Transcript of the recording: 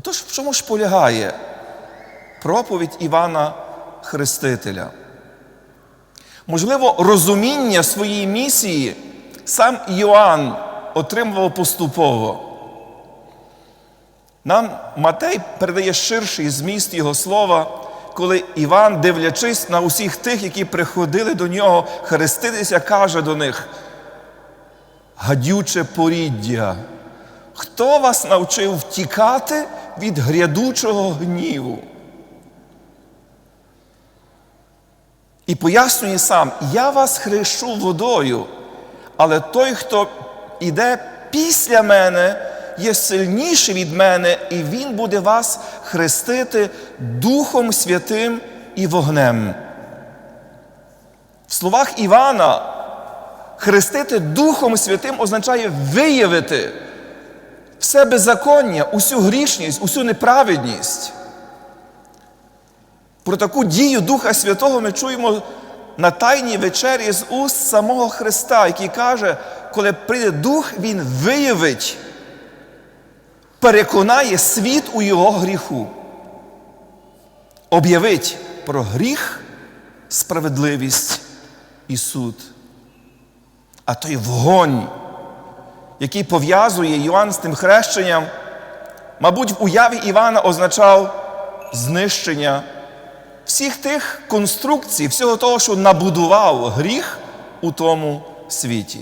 Отож, в чому ж полягає проповідь Івана Хрестителя? Можливо, розуміння своєї місії сам Йоанн отримував поступово. Нам Матей передає ширший зміст його слова, коли Іван, дивлячись на усіх тих, які приходили до нього хреститися, каже до них: гадюче поріддя, хто вас навчив втікати від грядучого гніву? І пояснює сам: я вас хрещу водою, але той, хто іде після мене, є сильніший від мене, і Він буде вас хрестити Духом Святим і вогнем. В словах Івана, хрестити Духом Святим означає виявити все беззаконня, усю грішність, усю неправедність. Про таку дію Духа Святого ми чуємо на Тайній вечері з уст самого Христа, який каже, коли прийде Дух, Він виявить, переконає світ у його гріху, об'явить про гріх, справедливість і суд. А той вогонь, який пов'язує Йоанн з тим хрещенням, мабуть, в уяві Івана означав знищення всіх тих конструкцій, всього того, що набудував гріх у тому світі.